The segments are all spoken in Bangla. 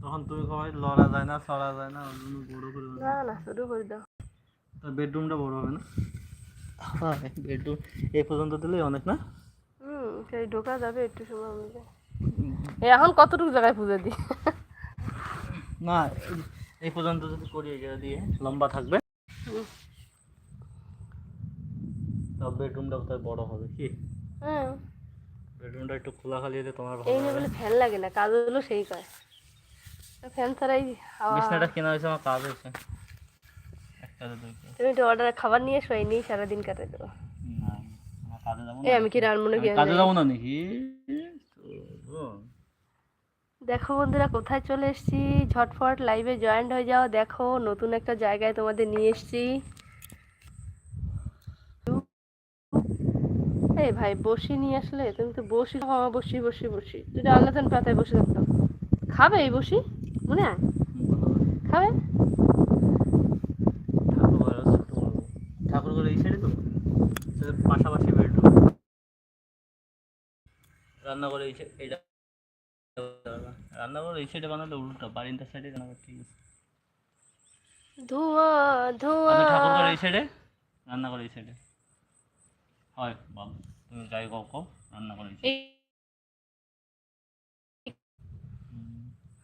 তখন তুমি লড়া যায় না চড়া যায় না ওই জন্য বড় করে না না শুরু করে দাও। তার বেডরুমটা বড় হবে না? হ্যাঁ বেডরুম এই পর্যন্ত দিলেই অনেক না? হুম সেই ঢোকা যাবে একটু সময় এই এখন কতটুকু জায়গায় পুজো দিই? না এই- পর্যন্ত যদি করি এই দিয়ে লম্বা থাকবে। হুম। বেডরুমটা কোথায় বড় হবে কি? হ্যাঁ বেডরুমটা একটু খোলা খালি হলে তোমার ভালো এই বলে ফ্যান লাগে না কাজ হলো সেই কয় ফ্যান ছাড়াই বিছনাটা কেনা হয়েছে আমার কাজ হয়েছে। তুমি অর্ডার খাবার নিয়ে শোয় নিয়ে সারাদিন দেবো। আমি কি রানমনে কি কাজে যাব না নাকি? দেখো বন্ধুরা কোথায় চলে এসেছি? ঝটফট লাইভে জয়েন্ট হয়ে যাও। দেখো নতুন একটা জায়গায় তোমাদের নিয়ে এসেছি। এই ভাই বসি নিয়ে আসলে? তুমি তো বসি খাওয়া বসি বসি বসি। যদি আল্লাহ পাতায় বসে থাকতো খাবে এই বসি? মনে হয় খাবে? এই সাইডে তো? পাশাপাশি বেডরুম রান্নাঘর এই সাইড এইটা এই সাইডে বানালে উল্টা বারিন্দার সাইডে রান্নাঘর ঠিক আছে ধোঁয়া ধোঁয়া। ঠাকুর ঘর এই সাইডে রান্নাঘর এই সাইডে হয় বল তুমি যাই কও রান্নাঘর এই সাইডে এই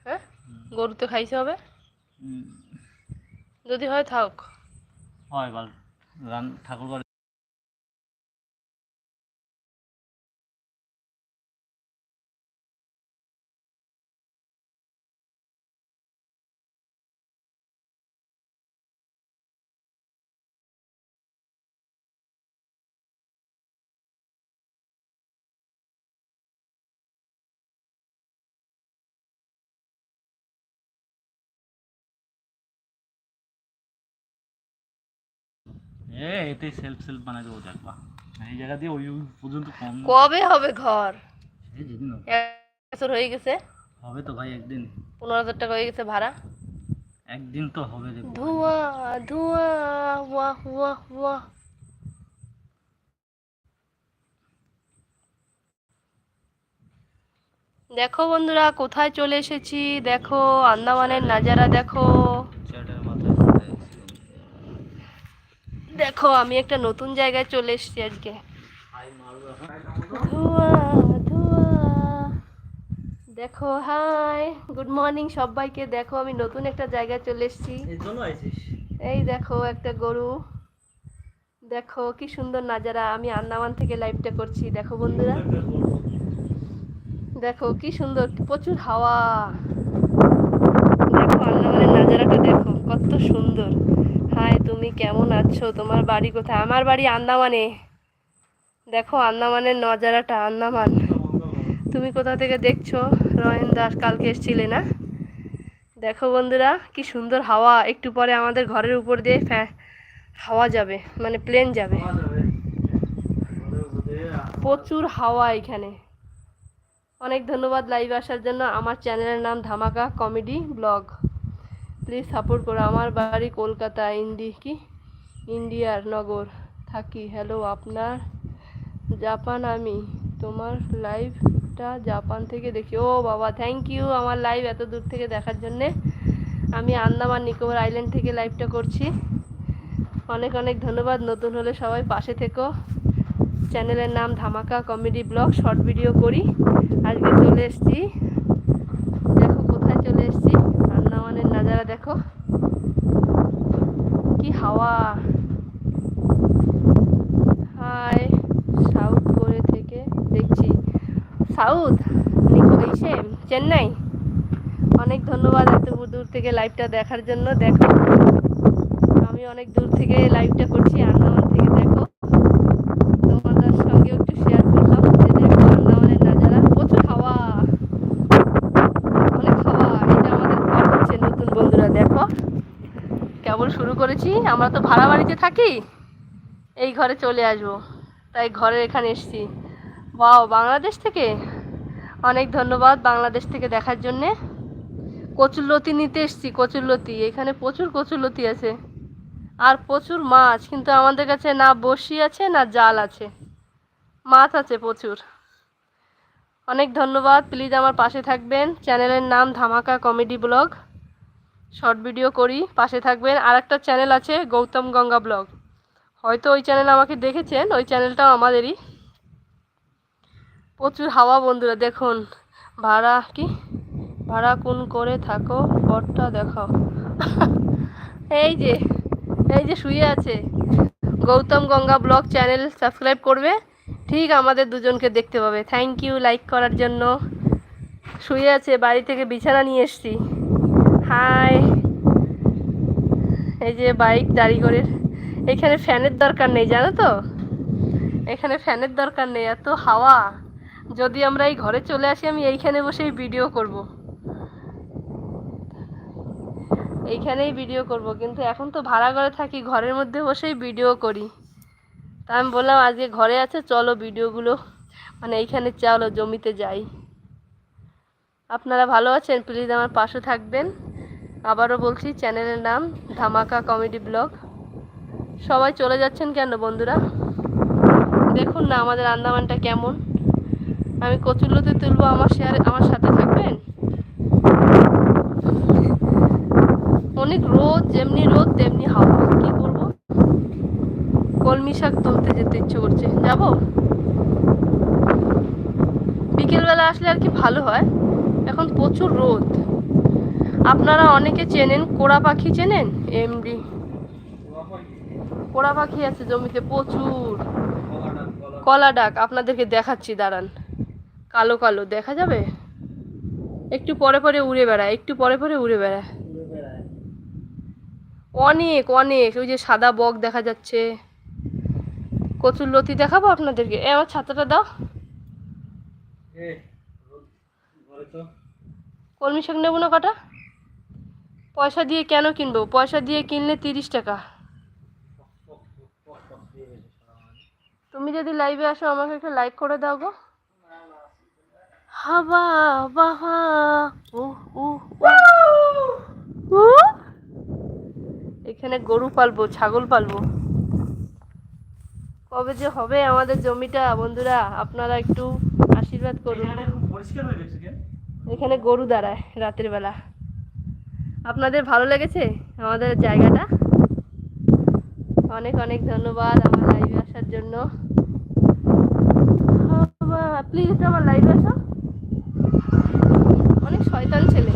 হ্যাঁ গরু তো খাইতে হবে। যদি হয় থাক। হয় ঠাকুর এ এতেই সেলফ সেলফ বানাই দেবো দেখবা এই জায়গা দিয়ে ওই ওই পর্যন্ত কম কবে হবে ঘর? এই যেদিন বছর হয়ে গেছে। হবে তো ভাই একদিন। পনেরো হাজার টাকা হয়ে গেছে ভাড়া। একদিন তো হবে দেখো ধোঁয়া ধোঁয়া ওয়াহ ওয়াহ ওয়াহ দেখো বন্ধুরা কোথায় চলে এসেছি? দেখো আন্দামানের নাজারা দেখো। দেখো আমি একটা নতুন জায়গায় চলে এসেছি আজকে। ধোঁয়া ধোঁয়া। দেখো হাই গুড মর্নিং সবাইকে। দেখো আমি নতুন একটা জায়গায় চলে এসেছি। এই দেখো একটা গরু। দেখো কি সুন্দর নাজারা। আমি আন্দামান থেকে লাইভটা করছি। দেখো বন্ধুরা। দেখো কি সুন্দর প্রচুর হাওয়া। দেখো আন্দামানের নাজারাটা দেখো কত সুন্দর। হাই, তুমি কেমন আছো? তোমার বাড়ি কোথায়? আমার বাড়ি আন্দামানে। দেখো, আন্দামানের নজারাটা, আন্দামান। তুমি কোথা থেকে দেখছ? রয়েন দাস কালকে এসছিলে না? দেখো বন্ধুরা, কি সুন্দর হাওয়া। একটু পরে আমাদের ঘরের উপর দিয়ে ফ্যা- হাওয়া যাবে মানে প্লেন যাবে। প্রচুর হাওয়া এখানে। অনেক ধন্যবাদ লাইভ আসার জন্য। আমার চ্যানেলের নাম ধামাকা কমেডি ব্লগ। প্লিজ সাপোর্ট করো। আমার বাড়ি কলকাতা, ইন্ডি কি? ইন্ডিয়ার নগর। থাকি। হ্যালো আপনার জাপান আমি। তোমার লাইভটা জাপান থেকে দেখি। ও বাবা থ্যাংক ইউ আমার লাইভ এত দূর থেকে দেখার জন্যে। আমি আন্দামান নিকোবর আইল্যান্ড থেকে লাইভটা করছি। অনেক অনেক ধন্যবাদ। নতুন হলে সবাই পাশে থেকো। চ্যানেলের নাম ধামাকা কমেডি ব্লগ। শর্ট ভিডিও করি। আজকে চলে এসেছি দেখো কোথায় চলে এসেছি আন্দামানের নাজারা দেখো কি হাওয়া হাই সাউথ কোরে থেকে দেখছি সাউথ? ইসে চেন্নাই? অনেক ধন্যবাদ এত দূর থেকে লাইভটা দেখার জন্য, দেখো। আমি অনেক দূর থেকে লাইভটা করছি, আন্দামান থেকে দেখো। তোমাদের সঙ্গেও একটু শেয়ার করলাম যে দেখো, আন্দামানের নাজারা, প্রচুর হাওয়া। অনেক হাওয়া এটা আমাদের ঘর হচ্ছে নতুন বন্ধুরা, দেখো। কেবল শুরু করেছি, আমরা তো ভাড়া বাড়িতে থাকি, এই ঘরে চলে আসব। তাই ঘরের এখানে এসেছি। বাও বাংলাদেশ থেকে? অনেক ধন্যবাদ বাংলাদেশ থেকে দেখার জন্যে। কচুরলতি নিতে এসেছি কচুরলতি এখানে প্রচুর কচুরলতি আছে। আর প্রচুর মাছ, কিন্তু আমাদের কাছে না বড়শি আছে, না জাল আছে। মাছ আছে প্রচুর। অনেক ধন্যবাদ। প্লিজ আমার পাশে থাকবেন। চ্যানেলের নাম ধামাকা কমেডি ব্লগ। শর্ট ভিডিও করি, পাশে থাকবেন। আর একটা চ্যানেল আছে গৌতম গঙ্গা ব্লগ। হয়তো ওই চ্যানেল আমাকে দেখেছেন, ওই চ্যানেলটাও আমাদেরই। প্রচুর হাওয়া বন্ধুরা, দেখুন। ভাড়া কি? ভাড়া কোন করে থাকো বরটা দেখাও। এই যে এই যে শুয়ে আছে। Gautam Ganga blog channel subscribe করবে। ঠিক আমাদের দুজনকে দেখতে পাবে। থ্যাংক ইউ লাইক করার জন্য। শুয়ে আছে, বাড়ি থেকে বিছানা নিয়ে এসছি। হাই এই যে বাইক দাঁড়ি করে এখানে ফ্যানের দরকার নেই, জানো তো? এখানে ফ্যানের দরকার নেই, এত হাওয়া। যদি আমরা এই ঘরে চলে আসি, আমি এইখানে বসেই ভিডিও করব। এইখানেই ভিডিও করব, কিন্তু এখন তো ভাড়া ঘরে থাকি, ঘরের মধ্যে বসেই ভিডিও করি। তা আমি বললাম, আজকে ঘরে আছে, চলো ভিডিওগুলো মানে এইখানে চলো, জমিতে যাই। আপনারা ভালো আছেন? প্লিজ আমার পাশে থাকবেন। আবারও বলছি চ্যানেলের নাম ধামাকা কমেডি ব্লগ সবাই চলে যাচ্ছেন কেন বন্ধুরা? দেখুন না, আমাদের আন্দামানটা কেমন। আমি কচুরলতি তুলবো আমার শেয়ারে আমার সাথে থাকবেন? অনেক রোদ, যেমনি রোদ, তেমনি হাওয়া। কি করব? কলমি শাক তুলতে যেতে ইচ্ছে করছে। যাব? বিকেলবেলা আসলে আর কি ভালো হয়। এখন প্রচুর রোদ। আপনারা অনেকে চেনেন, কোড়া পাখি চেনেন? এমডি কোড়া পাখি আছে জমিতে প্রচুর। কলা ডাক, আপনাদেরকে দেখাচ্ছি, দাঁড়ান। কালো কালো দেখা যাবে একটু পরে পরে উড়ে বেড়ায় একটু পরে পরে উড়ে বেড়ায় অনেক অনেক ওই যে সাদা বক দেখা যাচ্ছে কচুর লতি দেখাবো আপনাদেরকে এ আমার ছাতাটা দাও কলমি শাক নেব না কটা পয়সা দিয়ে কেন কিনবো পয়সা দিয়ে কিনলে তিরিশ টাকা তুমি যদি লাইভে আসো আমাকে একটা লাইক করে দাও গো হাবা বাহা উ উ উ। উ। এখানে গরু পালবো ছাগল পালবো। কবে যে হবে আমাদের জমিটা বন্ধুরা আপনারা একটু আশীর্বাদ করুন। এখানে গরু দাঁড়ায় রাতের বেলা। আপনাদের ভালো লেগেছে আমাদের জায়গাটা? অনেক অনেক ধন্যবাদ আমার লাইভে আসার জন্য। প্লিজ আমার লাইভে আসো। শয়তান ছেলে।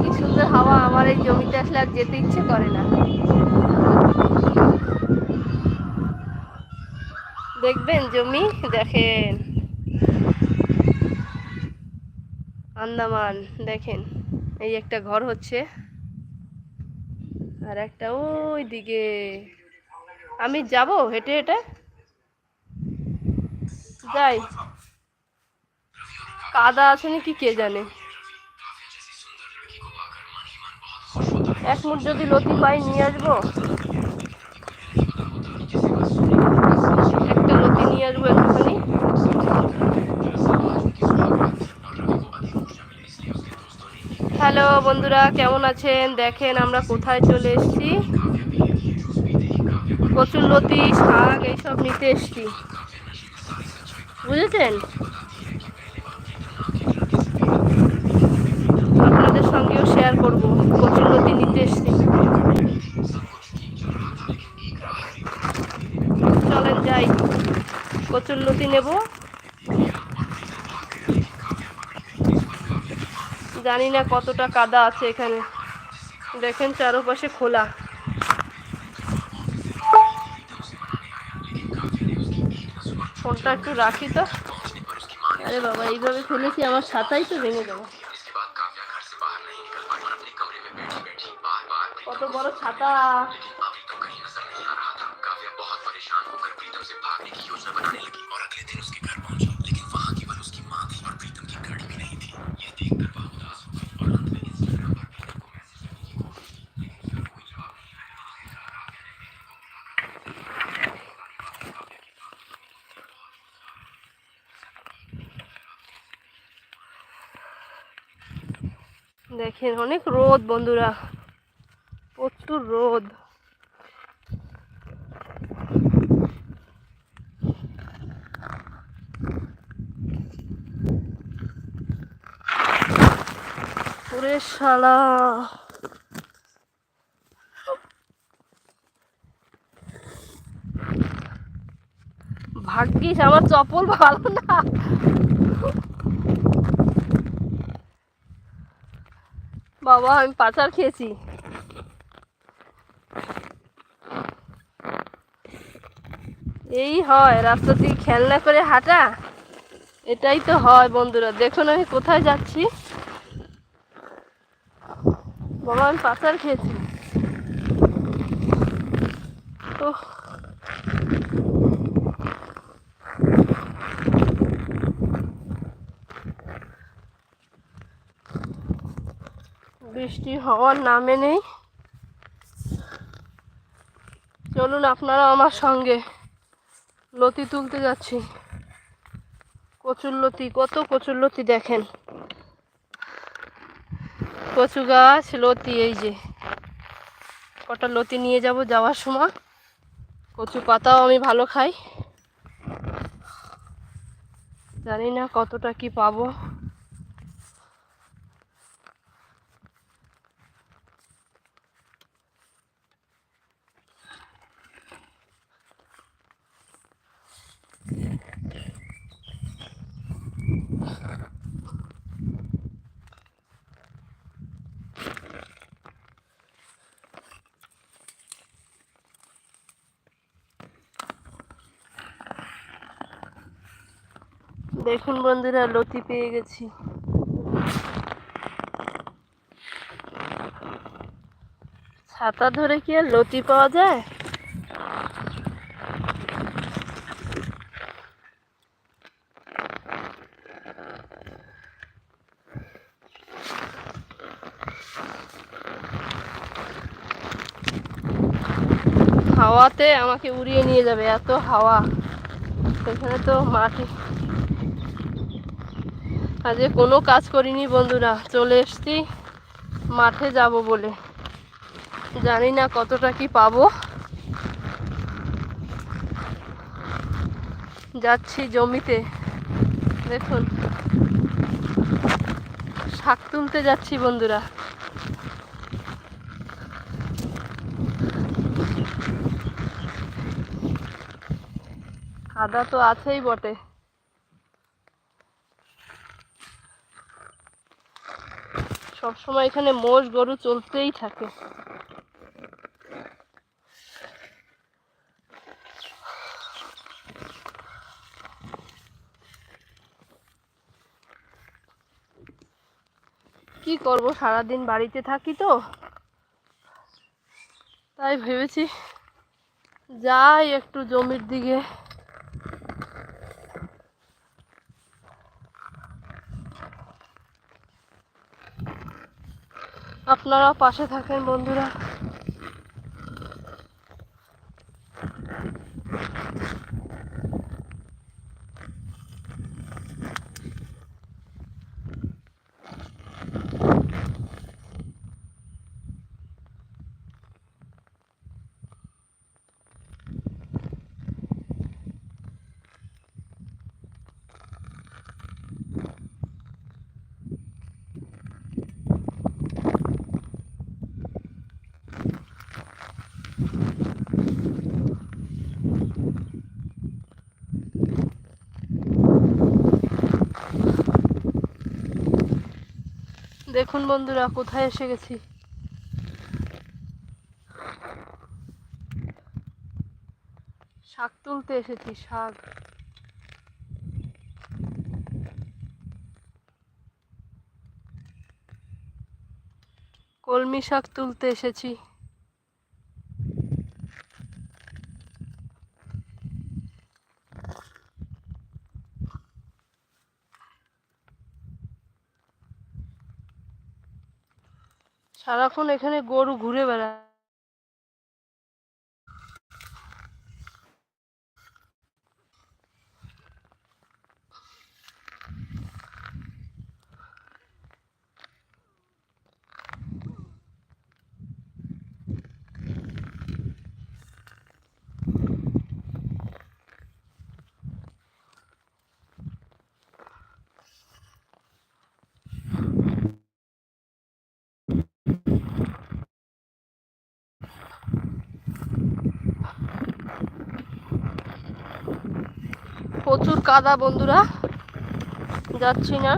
কি সুন্দর হাওয়া আমার এই জমিতে আসলে আর যেতে ইচ্ছে করে না। দেখবেন জমি, দেখেন। আন্দামান, দেখেন। এই একটা ঘর হচ্ছে। আর একটা ওই দিকে। আমি যাব হেঁটে হেঁটে? যাই। কাদা আছে নাকি কে জানে? এক মুঠ যদি লতি পাই নিয়ে আসব। একটা লতি নিয়ে আসব একটুখানি। হ্যালো বন্ধুরা, কেমন আছেন? দেখেন আমরা কোথায় চলে এসেছি। কচুর লতি, শাক, এইসব নিতে এসেছি। বুঝেছেন? সঙ্গেও শেয়ার করব কচুর লতি নিতে এসেছি। চলেন যাই কচুর লতি নেব। জানি না কতটা কাদা আছে এখানে। দেখেন চারপাশে খোলা। ফোনটা একটু রাখি তো। আরে বাবা, এইভাবে ফেলেছি, আমার ছাতাই তো ভেঙে যাব কত বড় ছাতা। দেখেন অনেক রোদ বন্ধুরা। একটু রোদ। ভাগ্যিস আমার চপল ভালো না। বাবা আমি পাচার খেয়েছি। এই হয়, রাস্তা দিয়ে খেলনা করে হাঁটা? এটাই তো হয় বন্ধুরা দেখুন আমি কোথায় যাচ্ছি? বাবা, আমি পাচার খেয়েছি। বৃষ্টি হওয়ার নামে নেই। চলুন আপনারা আমার সঙ্গে। লতি তুলতে যাচ্ছি। কচুর লতি, কত কচুর লতি দেখেন। কচু গাছ, লতি, এই যে। কটা লতি নিয়ে যাব যাওয়ার সময়। কচু পাতাও আমি ভালো খাই। জানি না কতটা কি পাবো। দেখুন বন্ধুরা, লতি পেয়ে গেছি। ছাতা ধরে কি আর লতি পাওয়া যায়? হাওয়াতে আমাকে উড়িয়ে নিয়ে যাবে, এত হাওয়া। এখানে তো মাটি আজকে কোনো কাজ করিনি বন্ধুরা, চলে এসছি। মাঠে যাব বলে। জানি না কতটা কি পাবো। যাচ্ছি জমিতে। দেখুন। শাক তুলতে যাচ্ছি বন্ধুরা। আদা তো আছেই বটে। সবসময় এখানে মোষ গরু চলতেই থাকে। কি করব, সারাদিন বাড়িতে থাকি তো। তাই ভেবেছি যাই একটু জমির দিকে। আপনারা পাশে থাকেন বন্ধুরা। দেখুন বন্ধুরা কোথায় এসে গেছি। শাক তুলতে এসেছি শাক। কলমি শাক তুলতে এসেছি। সারাক্ষণ এখানে গরু ঘুরে বেড়ায়। প্রচুর কাদা বন্ধুরা, যাচ্ছি না।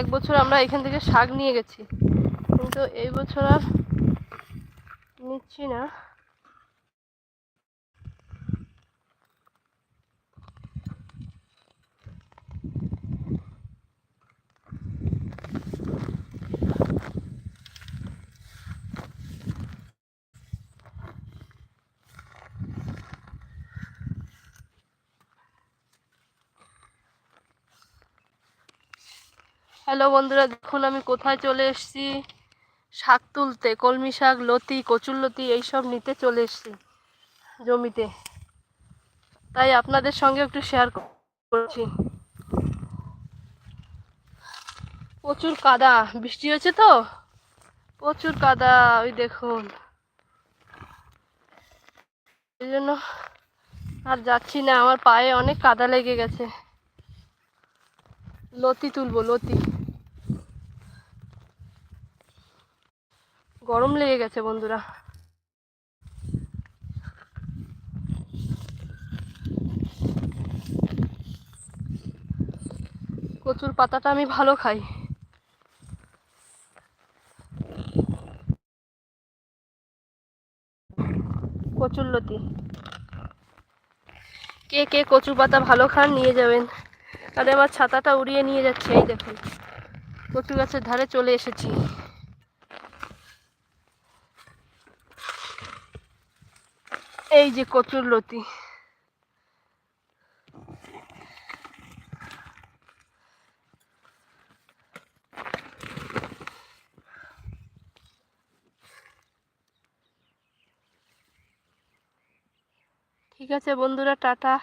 এক বছর আমরা এখান থেকে শাক নিয়ে গেছি, কিন্তু এই বছর আর নিচ্ছি না। হ্যালো বন্ধুরা, দেখুন আমি কোথায় চলে এসেছি। শাক তুলতে, কলমি শাক, লতি, কচুর লতি, এইসব নিতে চলে এসেছি জমিতে। তাই আপনাদের সঙ্গে একটু শেয়ার করছি। প্রচুর কাদা, বৃষ্টি হয়েছে তো? প্রচুর কাদা, ওই দেখুন। এই জন্য আর যাচ্ছি না, আমার পায়ে অনেক কাদা লেগে গেছে। লতি তুলবো, লতি। গরম লেগে গেছে, বন্ধুরা। কচুর পাতাটা আমি ভালো খাই। কচুর লতি। কে কে কচু পাতা ভালো খান, নিয়ে যাবেন। আরে আমার ছাতাটা উড়িয়ে নিয়ে যাচ্ছে, এই দেখুন। কচু গাছের ধারে চলে এসেছি। এই যে কচুর লতি। ঠিক আছে বন্ধুরা টাটা।